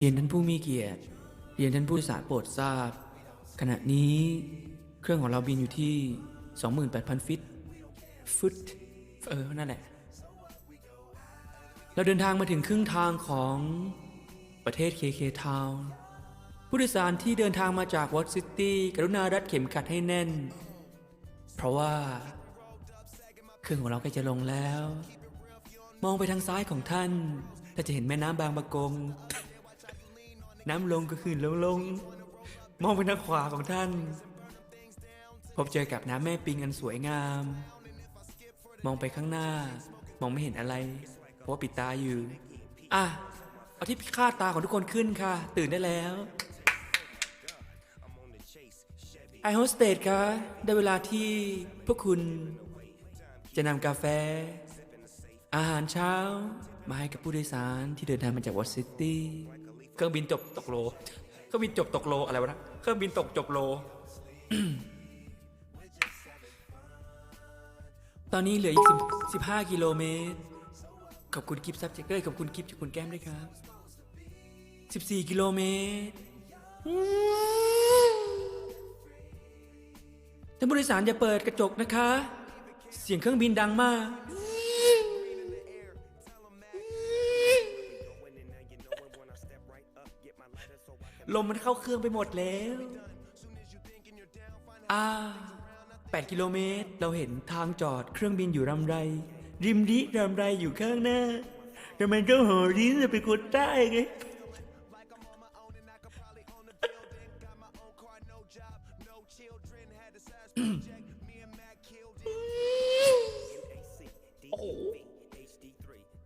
เรียนท่านผู้มีเกียรติ เรียนท่านผู้โดยสารโปรดทราบ ขณะนี้เครื่องของเราบินอยู่ที่ 28,000 ฟิต ฟุต เออ นั่นแหละ เราเดินทางมาถึงครึ่งทางของประเทศเคเคทาวน์ผู้โดยสารที่เดินทางมาจากวอตซิตี้กรุณารัดเข็มขัดให้แน่น เพราะว่า เครื่องของเราใกล้จะลงแล้ว มองไปทางซ้ายของท่านท่าจะเห็นแม่น้ำบางปะกง น้ำลงก็คือลงลง มองไปทางขวาของท่าน พบเจอกับน้ำแม่ปิงอันสวยงาม มองไปข้างหน้า มองไม่เห็นอะไร เพราะว่าปิดตาอยู่ อะ เอาที่คาดตาของทุกคนขึ้นค่ะ ตื่นได้แล้วไอโฮสเตสคะได้เวลาที่พวกคุณจะนำกาแฟ อาหารเช้า มาให้กับผู้โดยสารที่เดินทางมาจากวอชิงตัน เครื่องบินจบตกโล เครื่องบินจบตกโลอะไรวะนะ เครื่องบินตกจบโล ตอนนี้เหลืออีกสิบห้ากิโลเมตร ขอบคุณกิฟต์ซับเจเกอร์ขอบคุณกิฟต์จากคุณแก้มด้วยครับสิบสี่กิโลเมตรท่านผู้โดยสารอย่าเปิดกระจกนะคะ เสียงเครื่องบินดังมาก ลมมันเข้าเครื่องไปหมดแล้ว อ่า 8 กิโลเมตร เราเห็นทางจอดเครื่องบินอยู่รำไร ริมริรำไรอยู่ข้างหน้าทำไมเจ้าหอริจะเป็นคนใต้ไง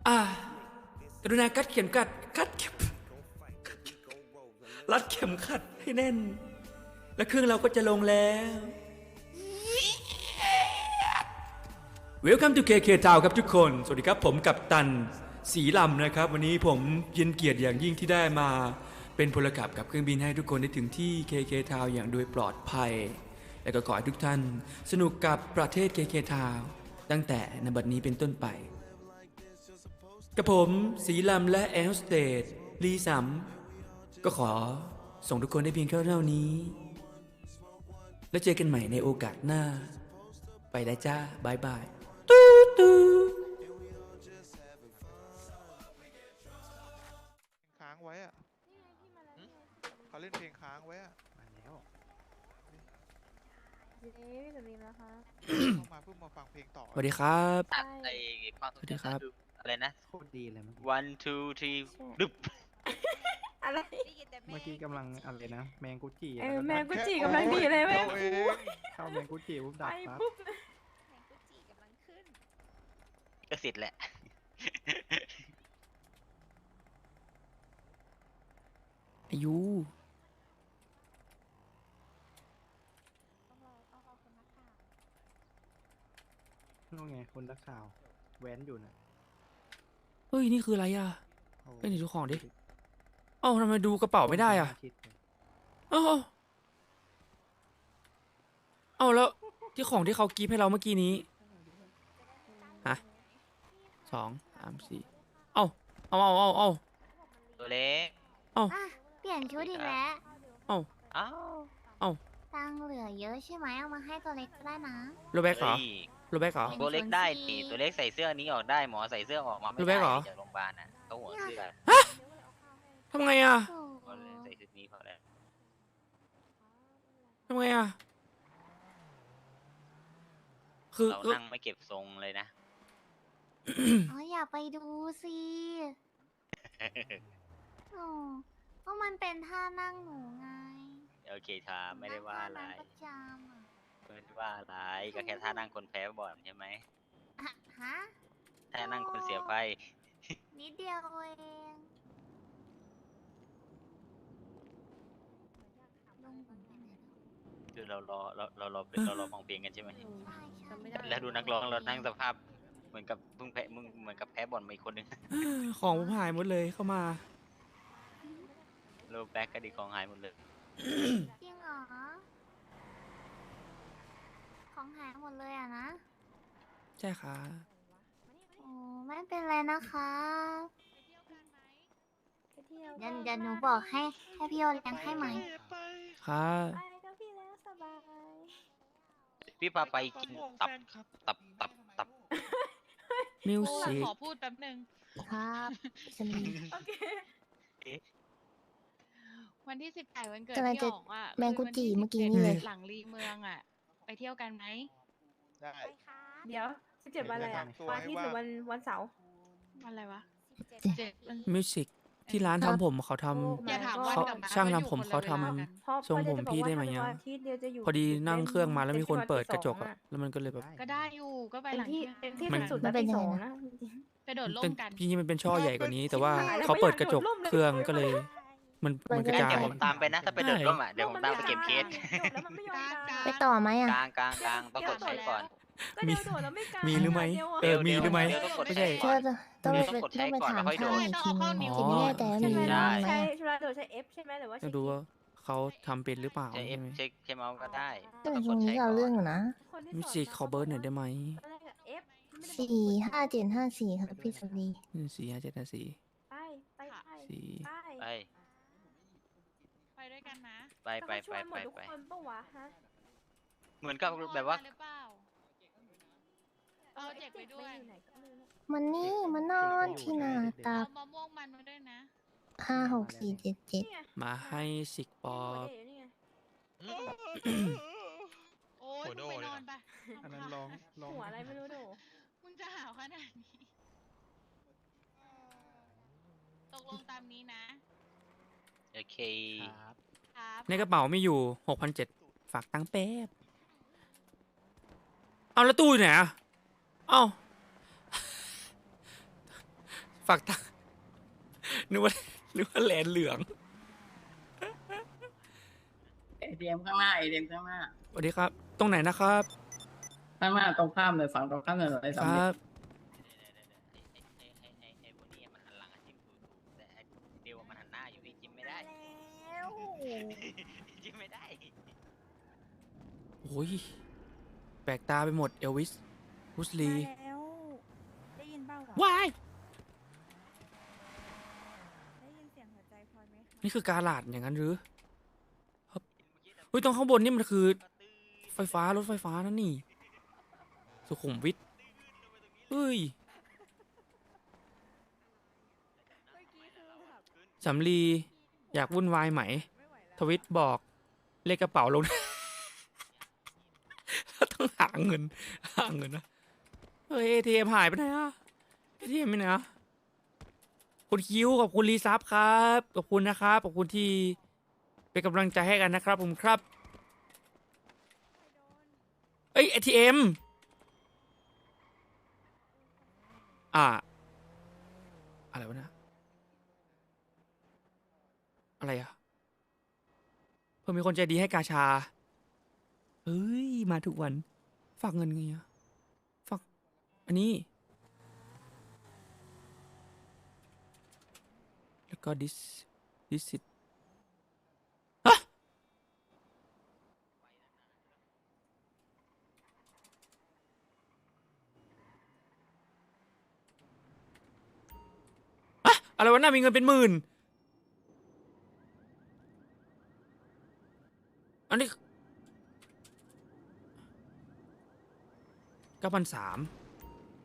อ่ากรุณากัดเข็มกัดกัดเข็ม รัดเข็มขัดให้แน่น และเครื่องเราก็จะลงแล้ว Welcome to KK Town ครับทุกคน สวัสดีครับผมกับตันสีลำนะครับ วันนี้ผมยินเกียรติอย่างยิ่งที่ได้มาเป็นพลขับกับเครื่องบินให้ทุกคนได้ถึงที่ KK Town อย่างโดยปลอดภัย และก็ขอให้ทุกท่านสนุกกับประเทศ KK Town ตั้งแต่ในบัดนี้เป็นต้นไป กับผมสีลำและแอลสเตดลีสัม ก็ขอส่งทุกคนได้เพียงแค่เท่านี้ แล้วเจอกันใหม่ในโอกาสหน้า ไปแล้วจ้าบายบายตูตูค้างไว้อะเขาเล่นเพลงค้างไว้อะมาแล้วเย้พี่กับบีมแล้วครับเข้ามาเพิ่งมาฟังเพลงต่อสวัสดีครับใช่ไอ้ความทรงสวัสดีครับจำอะไรนะโคตรดีเลยเมื่อกี้ one two three ดึบ อะไรเมื่อกี้กำลังอะไรนะ แมงกุจิเออล้วแมก็งกุจิกำลังดีเลยแม่เราเองเข้าแมงกุจิปุ๊บไปดับปั๊บปุ๊บเลยก็เสร็จแหละ อายุนู่นไงคนนักข่าว แว้นอยู่น่ะเฮ้ย นี่คืออะไรอะโอ้เอ้ยไหนดูของดิ เอ้าทำไมดูกระเป๋าไม่ได้อะชิดเลยเอ้าเอ้าแล้วที่ของที่เขากรีฟให้เราเมื่อกี้นี้ฮะสองสามสี่เอ้าเอาเอาเอาเอาตัวเล็กอะเปลี่ยนชุดอีกแล้วอ้าวตังค์เหลือเยอะใช่ไหมเอามาให้ตัวเล็กก็ได้นะ โรแบกเหรอเฮ้ยโรแบกเหรอ ตัวเล็กได้เป็นคนที่ตีตัวเล็กใส่เสื้อนี้ออกได้หมอใส่เสื้อออกมาไม่รู้ไหมได้เหรอ จากโรงพยาบาลนะเขาหัวเสื้อ ทำไงอะโอ้เขาเลยใส่ชุดนี้พอแล้วทำไงอะ คือเราคือนั่งไม่เก็บทรงเลยนะ อ๋ออย่าไปดูสิโอ้ก็มันเป็นท่านั่งหนูไงโอเคทาไม่ได้ว่าอะไรนั่งท่านั้นประจำอะไม่ได้ว่าอะไรก็แค่ท่านั่งคนแพ้บ่อนใช่ไหมอะฮะท่านั่งคนเสียไฟนิดเดียวเองลุงผมไปไหนแล้ว คือเรารอเราเรารอเป็นเรารอฟังเพลงกันใช่ไหมใช่ใช่แล้วดูนักร้องเรานั่งสภาพ เหมือนกับเพิ่งแพ้มึงเหมือนกับแพ้บอลมาอีกคนนึงของผมหายหมดเลยเข้ามาโลแบ็กก็ดีของหายหมดเลยจริงเหรอของหายหมดเลยอะนะใช่ค่ะโอ้ไม่เป็นไรนะคะเดี๋ยวเดี๋ยวหนูบอกให้ให้พี่โอเลี้ยงให้ไหมไปครั บไปก็พี่แล้วสบาย พี่พาไปกินตับ ตับ ตับ ตับ มิวโอ้สิกขอพูดแป๊บหนึ่งครับฉันมีโอเควันที่สิบแปดวันเกิดกำลังพี่จะอ๋องอะแมงกุคืจิวันที่เมื่อกี้17นี่เลยหลังรีเมืองอะ ไปเที่ยวกันไหมได้เดี๋ยวสิบเจ็ดวันอะไรอะตัววันให้อาทิตย์หรือว่าวันวันเสาร์วันอะไรวะเจ็ดเจ็ดวันมิวสิก ที่ร้านทำผมเขาทโอ้ำอย่าถามก็วันเขากับม้ช่างว่ทำผมอยู่เขาคนทำละวลกันพ่อทรงพ่อผมจะบอกพี่ว่าได้ไหมถ้าอะ วันอาทิตย์เดียวจะอยู่พอดีนั่งเครื่องมาแล้วมีคนเปิดกระจกอะอะแล้วมันก็เลยแบบ ก็ได้อยู่ก็ไปเต็หมลังที่เที่ยงเต็มที่มันสุดมัๆนเป็นที่ยังสไงองนะนะจริงไปโดดร่เป็มนกันพี่มันเป็นช่อใหญ่กว่านี้ แต่ว่าชิบหายแล้วเขาเปิดไม่อยากกระจกโดดร่มเลยเครื่องโอ้ยก็เลย มันมันกระงั้นจาย เดี๋ยวผมตามไปนะ ถ้าไปโดดร่มอะเดี๋ยวผมตามไปเก็บเคสโดดแล้วมันไม่ยอมกลางกไปลางต่อไหมกอะลางกลางกลางต้องกดใช้ก่อน ก็เดี๋ยวโดดแล้วไม่กลางมีหรือไหมเดี๋ยวอะเออมีหรือไหมเดี๋ยวต้องกดไม่ใช่ ใช้เธก่อนอต้องไปเดี๋ยวต้องกดต้องไปใช้ก่อนถามแล้วค่อยโดข้างดอีกทีนึงอ๋อจิไม่แน่ใจว่าใช่มีไหมร้านไหมใช่เวลาโดดใช้ F ใช่ไหมหรือว่าจะดูว่าเขาทำเป็นหรือเปล่าใช้เอใช่ฟไหมเช็คใช้เมาส์ก็ได้แต่ต้องช่กวงดนี้ใช้ก็ก่อเอาเรื่องนอยู่นะคนที่มิวสนสิกขอเบอร์หน่อยได้ไหมตอนแรกอะ F ไม่ได้บอกสี่ห้าเจ็ดห้าสี่ครับพี่สุรีหนึ่งสี่ห้าเจ็ดห้าสี่ไปไปไปสี่ไปไปไปด้วยกันนะไปไปแต่ไปเขาชวนหมดทุกไปไปคนปะวะฮะเหมือนกับแบบว่าหรือเปล่าเอาเจ็บไปด้วยอยู่ไหนก็ไม่รู้มันนี่มันนอนที่หนาตาเอามะม่วงมันมาด้วยนะห้าหกสี่เจ็ดเจ็ดนี่ไงมาให้สิกปอหัวบเด๋นี่ไงโอ้ยโหมึงโดไปเลยนอนนะไปอันนั้นร้องร้องหัวอะไรไม่รู้โดมึงจะหาวขนาดนี้ตกลงตามนี้นะ โอเคครับครับในกระเป๋าไม่อยู่หกพันเจ็ดฝากตังค์แป๊บ เอาแล้วตู้อยู่ไหนอะ เอ้าฝากตังค์นึกว่านึกว่าแลนเหลืองเอทีเอ็มข้างหน้าเอทีเอ็มข้างหน้าสวัสดีครับ ตรงไหนนะครับ ข้างหน้าตรงข้ามเลยฝั่งตรงข้ามเลยไอ้คสามรัเหลี่ยบมไอ้ไอ้ไอ้ไอ้ไอ้พวกนี้มันหันหลังอะจิ้มถูถูแต่ไอ้เดียวมันหันหน้าอยู่พี่จิ้มไม่ได้จิ้มไม่ได้โอ้ย แปลกตาไปหมดเอลวิส บุสลีแล้วได้ยินเปล่าเหรอว้าย ได้ยินเสียงหัวใจพลอยไหมคะนี่คือกาลาดอย่างนั้นหรือครับเฮ้ยตรงข้างบนนี่มันคือ ไฟฟ้ารถไฟฟ้านั่นนี่ สุขุมวิทเฮ้ยเมื่อกี้คือแบบสำลีอยากวุ่นวายไหม ไม่ไหวแล้วทวิตบอกเลขกระเป๋าลง แล้วต้องหาเงิน หาเงินนะ เฮ้ยเอทีเอ็มหายไปไหนอะเอทีเอ็มไปไหนอะคุณคิวขอบคุณรีซับครับขอบคุณนะครับขอบคุณที่เป็นกำลังใจให้กันนะครับ ผมครับเอ้ยเอทีเอ็มอ่าอะไรวะเนะอะไรอะเพื่อมีคนใจดีให้กาชาเฮ้ย มาทุกวัน ฝากเงินไงอะฝา อันนี้ แล้วก็ this this it ฮะอะอะไรวะน่ามีเงินเป็นหมื่น อันนี้เก้าพันสาม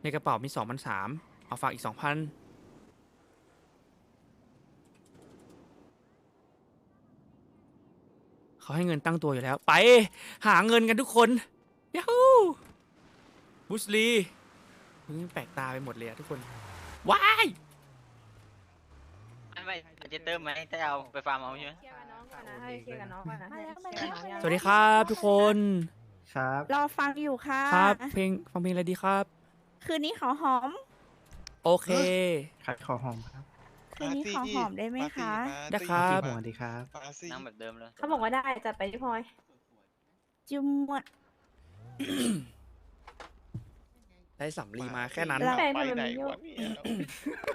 ในกระเป๋ามีสองพันสามเอาฝากอีกสองพันเขาให้เงินตั้งตัวอยู่แล้ว ไป หาเงินกันทุกคนยาฮูบุสลีมึงแปลกตาไปหมดเลยอะทุกคนว้ายไม่ไม่มันจะเติมไหมถ้าเอาไปฟาร์มเอาใช่ไหมเคลียร์กับน้องก่อนนะให้เคลียร์กับน้องก่อนนะให้มาเคลียร์แล้วกับน้องยังสวัสดีครับทุกคน ครับ รอฟังอยู่ค่ะ ครับ เพลงฟังเพลงอะไรดีครับ คืนนี้ขอหอม โอเคขัดคอหอมครับคืนนี้ขอหอมได้ไหมคะ ได้ครับสวัสดีครับมาสินั่งแบบเดิมเลยเขาบอกว่าได้จัดไปที่พลอยจุมวดได้สำลีมาแค่นั้นแล้วอะแปลงไปทำไมไหนมันเยอะวะเนี่ย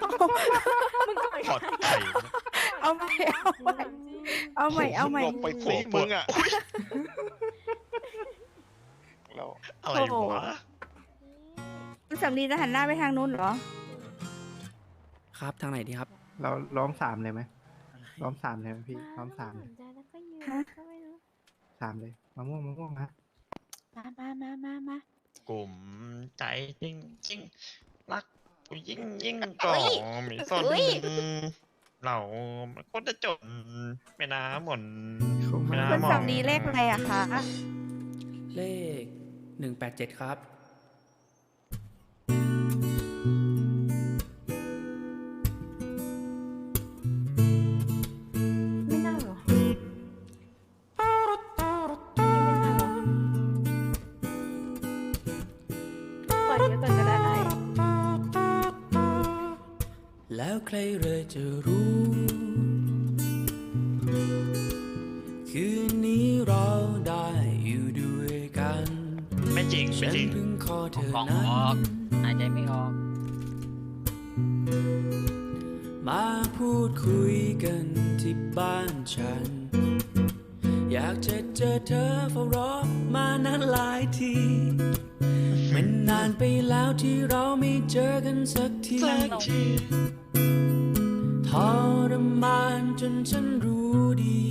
มึงก็ไปถอดไข่เอาใหม่เอาใหม่เอาใหม่เอาใหม่หลบไปสิมึงอะแล้วอะไรโอ้โหวะ คุณสำลีจะหันหน้าไปทางนู้นเหรอ ครับทางไหนดีครับ เราร้องสามเลยไหมล้อมสามเลยไหมพี่ล้อมสามสเลยนใจแล้วก็ยืนฮะ ก็ไม่รู้สามเลยมะม่วงมะม่วงฮะมามามามามา กลุ่มใจจริงจริงรักกูยิ่งยิ่งก่อมีสนเรามันก็จะจนไม่น้ำหมนเขาไม่มาน่า คุณมอง สำลีเลขอะไรอะคะเลขหนึ่งแปดเจ็ดครับ แล้วใครเลยจะรู้ คืนนี้เราได้อยู่ด้วยกันไม่จริงไม่ฉันจริงเพิ่งขอเธอกล่องนั้ออกน หายใจไม่ออก มาพูดคุยกันที่บ้านฉัน อยากจะเจอเธอเฝ้ารอมานานหลายที มันนานไปแล้วที่เราไม่เจอกันสักทีท รมานจนฉันรู้ดี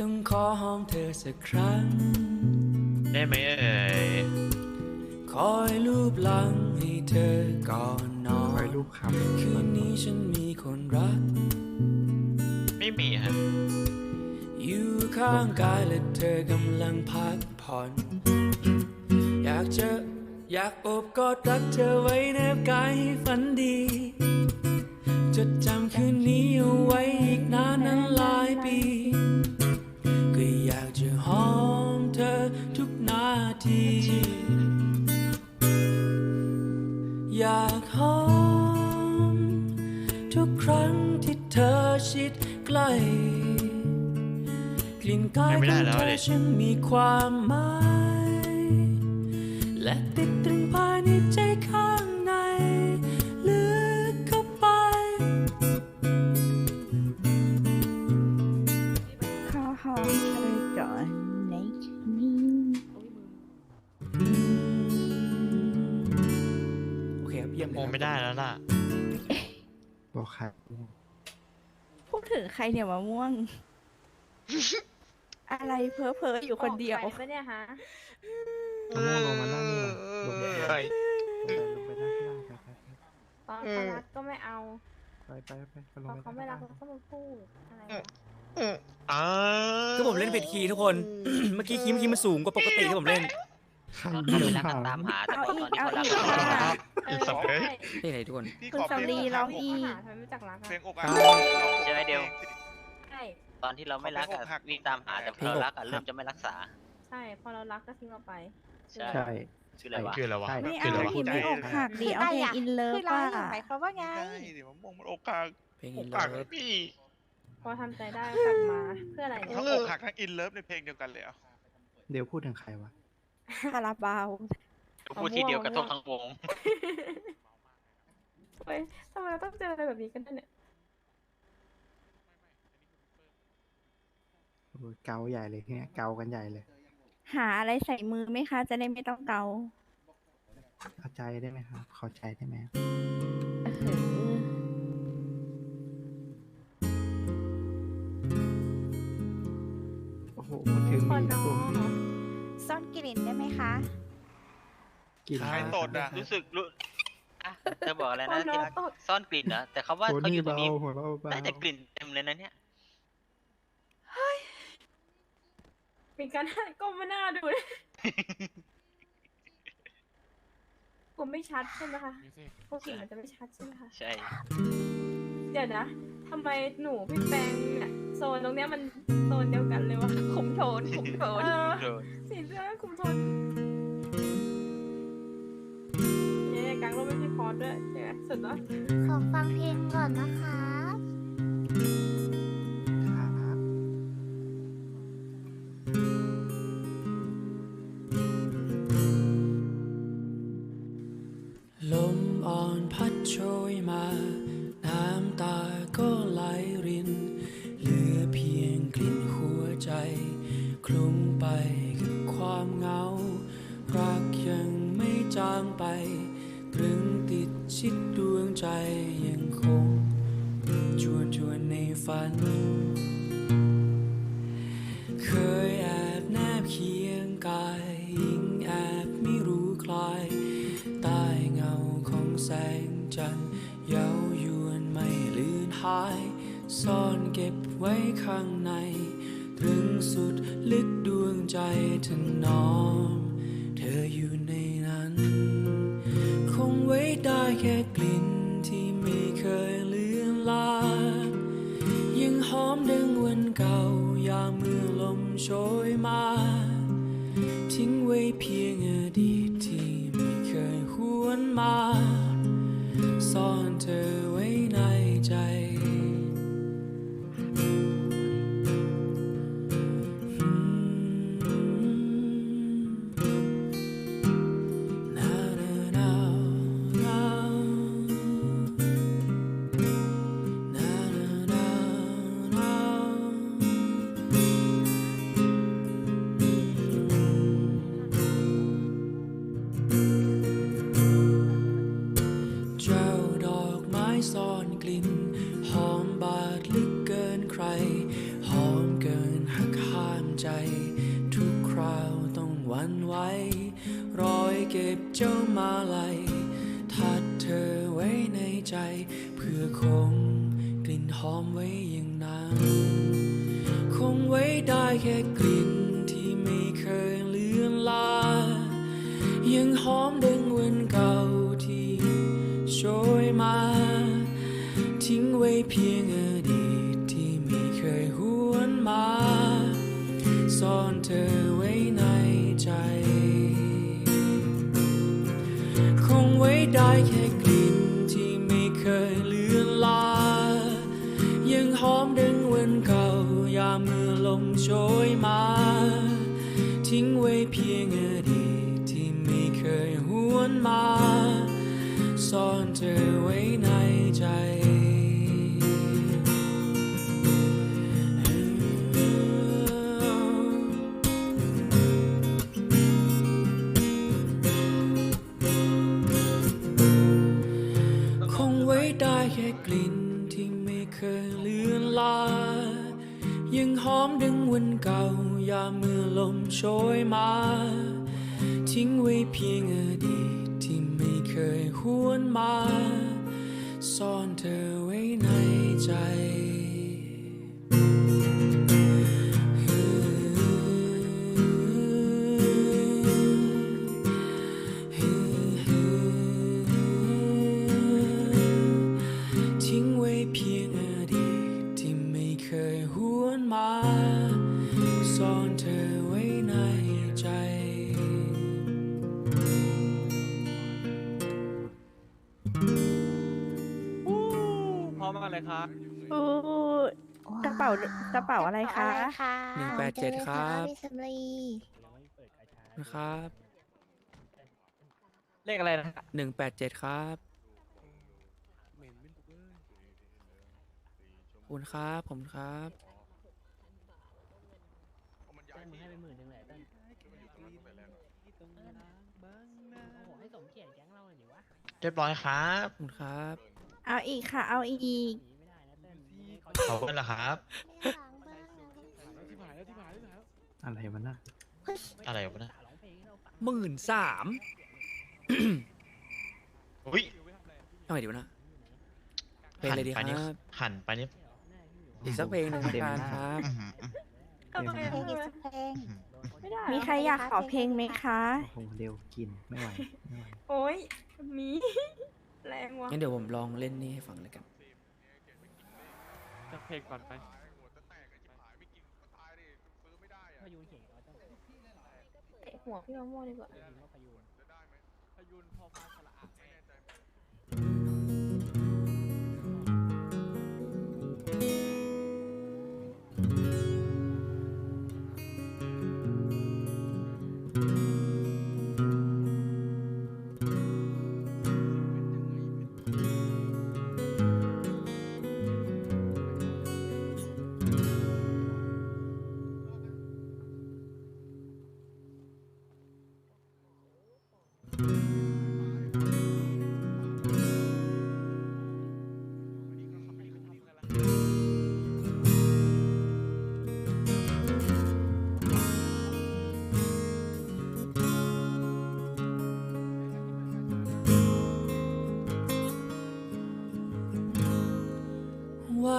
ต้องขอหอมเธอสักครั้ง ได้ไหมเอ่ยคอยลูบหลังให้เธอก่อนนอไว้นรูปคำคืนนี้ฉันมีคนรัก ไม่มีฮะอยู่ข้างกายและเธอกำลังพักผ่อน อยากจะ อยากโอบกอดรักเธอไว้แนบกายให้ฝันดี จดจำคืนนี้เอาไว้อีกนานนั้นหลายปี ก็อยากจะหอมเธอทุกนาที อยากหอม ทุกครั้งที่เธอชิดใกล้ กลิ่นกายยังไม่ขได้องแล้วเธอดิฉันมีความหมาย และติดตรึงภายในใจข้างในลึกเข้าไปขอหอมเธอก่อนในนี้ โอเคครับเยี่ยมเลยโอครับไม่ได้แล้วล่ะ บอกใครพูดถึงใครเนี่ยมะม่วง อะไรเพ้อเพ้ออยู่คนเดียวออกไปปะเนี่ยฮะ มะม่วงลงมานั่งนี่ลงลง ไปเอ้ยลงไปนั่งข้างล่างไปตอนเขารักก็ไม่เอาไปไปไปไปลพงอไปเขาไม่รักเราก็มาพูดอะไรวะอ่าคือผมเล่นผิดคีย์ทุกคน เมื่อกี้คีย์เมื่อกี้มันสูงกว่าปกติที่ผมเล่นใครตอนเดีที่ยวรักถากันมตามหาแต่เอาพออีตอกนที่เอาคนรักอีกกันค่ะอีสัตว์เอ้ยนี่ไหนทุกคน พี่คุณขอเพลสำลีงร้ออกงหักอีหากทำไมไม่รู้จักรักเพลอะงอกหักใช่ไหมเดียว ใช่ตอนที่เราไม่รักอะขอเพลงอกหักวิ่งตามหาแต่พอเรารักอะเริ่มจะไม่รักษา ใช่ พอเรารักก็ทิ้งเราไป ใช่ ใช่ ชื่ออะไรวะ คืออะไรวะใช่ไม่คือเอาอะไรวะหิมไม่อกหักดิเอาเพลงอินเลิฟคือเราว่าหมายความว่าไงได้เดี๋ยวมะม่วงมันอกหักเพลงออิกนหักเลิฟพี่พอทำใจได้ก็กลับมาเพื่ออะไรเนี่ยทั้งอกหักทั้งอินเลิฟในเพลงเดียวกันเลยเหรอะเดี๋ยวพูดถึงใครวะ คาราบาวพูดทีเดียวกระทบทั้งวง เฮ้ยทำไมเราต้องเจออะไรแบบนี้กันด้วยเนี่ยโอ้ยเกาใหญ่เลยเนี่ยเกากันใหญ่เลย หาอะไรใส่มือไหมคะ จะได้ไม่ต้องเกาเอาใจได้ไหมครับขอใจได้ไหม เออโอ้โหถึงพอมีน้นะอผมงซ่อนกลิ่นได้ไหมคะกิน ใครตดอะ รู้สึกรู้อะเธอบอกอะไรพอนะน้อที่งรักตดซ่อนกลิ่นเหรอแต่เขาว่าโหเขาอนี่ยู่ตรงเบานี้หัวเราเบา ได้แต่กลิ่นเต็มเลยนะเนี่ย เป็นการให้ก้มมาหน้าดูเลยกลัวไม่ชัดใช่ไหมคะพวกกลิ่นมันจะไม่ชัดใช่ไหมคะ ใช่ เดี๋ยวนะทำไมหนูพี่แปงเนี่ยโซนตรงเนี้ยมันโซนเดียวกันเลยวะคุมโทนคุมโทนเออ โดนสีเสื้อคุมโทนเย้กลางร่มไม่ใช่คอร์สด้วยเจ๊สุดละขอฟังเพลงก่อนนะคะ ฝัน เคยแอบแนบเคียงกายยิ่งแอบไม่รู้คลายใต้เงาของแสงจันทร์เย้ายวนไม่ลืนหาย ซ่อนเก็บไว้ข้างในตรึงสุดลึกดวงใจถนอม เธออยู่ใน โชยมา ทิ้งไว้เพียงอดีตที่ไม่เคยหวนมา เธอไว้ในใจ คงไว้ได้แค่กลิ่นที่ไม่เคยเลือนลา ยังหอมดังวันเก่ายามเมื่อลมโชยมา ทิ้งไว้เพียงอดีตที่ไม่เคยหวนมา ซ่อนเธอไว้ใน ยังหอมดึงวันเก่ายามเมื่อลมโชยมา ทิ้งไว้เพียงอดีตที่ไม่เคยหวนมา ซ่อนเธอไว้ในใจ เป๋ากระเป๋าอะไรคะ หนึ่งแปดเจ็ดครับ พี่สำลีนะครับเลขอะไรนะหนึ่งแปดเจ็ดครับขอบคุณครับผมครับเรียบร้อยครับ ขอบคุณครับ เอาอีกค่ะ เอาอีก ขอบคุณเหรอครับอะไรวะน่ะอะไรวะนะหมื่นสามอุ้ยทำไมดีวะนะเพลงอะไรดีคหันไปนี่รับหันไปนี่อีกสักเพลงหนึ่งละกันครับ อื้อหือเอาเพลงเพลงอีกสักเพลง ไม่ได้มีใครอยากขอเพลงไหมคะ โอ้โหเร็วกินไม่ไหวไม่ไหว โอ้ยมี แรงว่ะงั้นเดี๋ยวผมลองเล่นนี่ให้ฟังเลยกัน จะเพลงก่อนไปเตะหัวพี่มะม่วงดีกว่าเวันนี้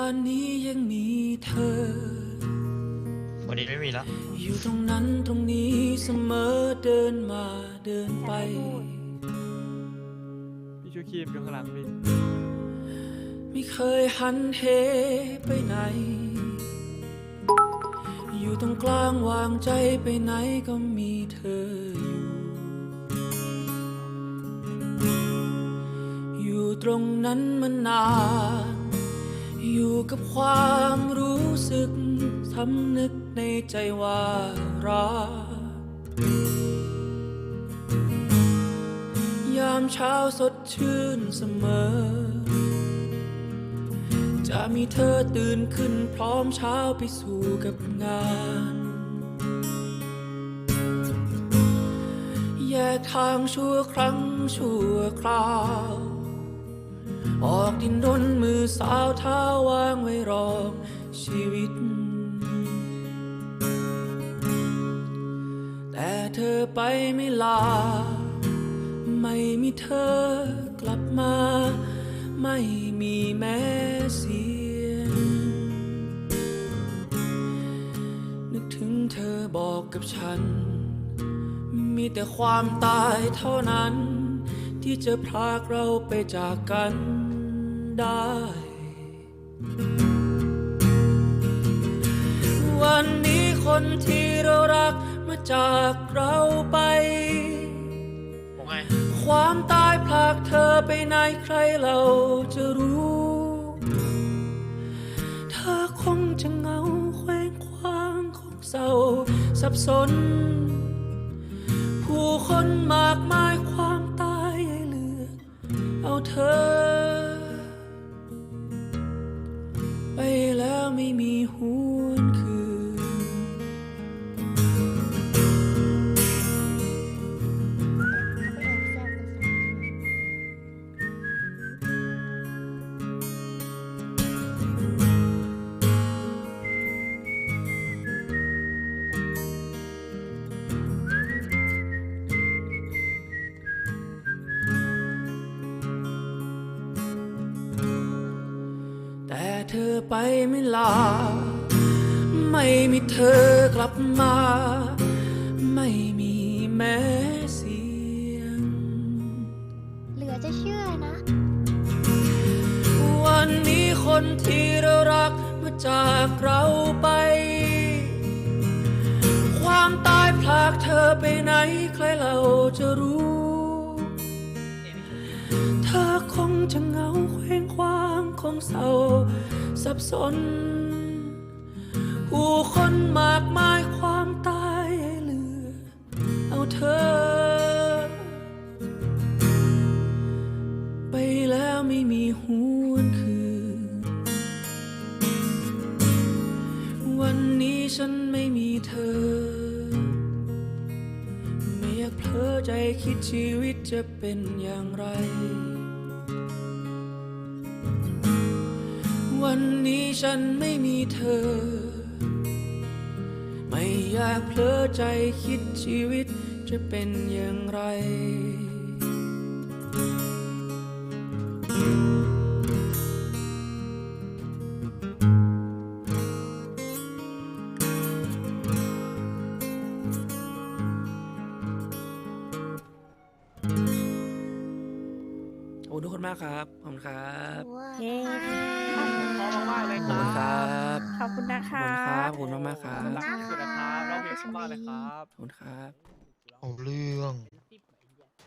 านนี้ยังมีเธออยู่ตรงนั้นตรง พี่ชูครีมอยู่ข้างหลังพี่ไม่เคยหันเหไปไหน อยู่ตรงกลางวางใจไปไหนก็มีเธออยู่ อยู่ตรงนั้นมานาน อยู่กับความรู้สึกสำนึกในใจว่ารักามเช้าสดชื่นเสมอ จะมีเธอตื่นขึ้นพร้อมเช้าไปสู่กับงาน แยกทางชั่วครั้งชั่วคราว ออกดินรนมือสาวเท้าวางไว้รองชีวิต แต่เธอไปไม่ลา ไม่มีเธอกลับมา ไม่มีแม้เสียง นึกถึงเธอบอกกับฉัน มีแต่ความตายเท่านั้น ที่จะพรากเราไปจากกันได้ วันนี้คนที่เรารักมาจากเราไป ความตายพลากเธอไปไหนใครเราจะรู้ เธอคงจะเหงาแขวงคว้างคงเศร้าสับสน ผู้คนมากมายความตายให้เหลือเอาเธอ ไปไม่ลา ไม่มีเธอกลับมา ไม่มีแม้เสียง เหลือจะเชื่อนะ วันนี้คนที่เรารักมาจากเราไป ความตายพลากเธอไปไหน ใครเราจะรู้ เธอคง จะเหงาเคว้งคว้างคงเศร้าสับสน ผู้คนมากมายความตายเหลือ เอาเธอ ไปแล้วไม่มีหวนคืน วันนี้ฉันไม่มีเธอ ไม่อยากเพ้อใจคิดชีวิตจะเป็นอย่างไร วันนี้ฉันไม่มีเธอ ไม่อยากเพ้อใจคิดชีวิตจะเป็นอย่างไร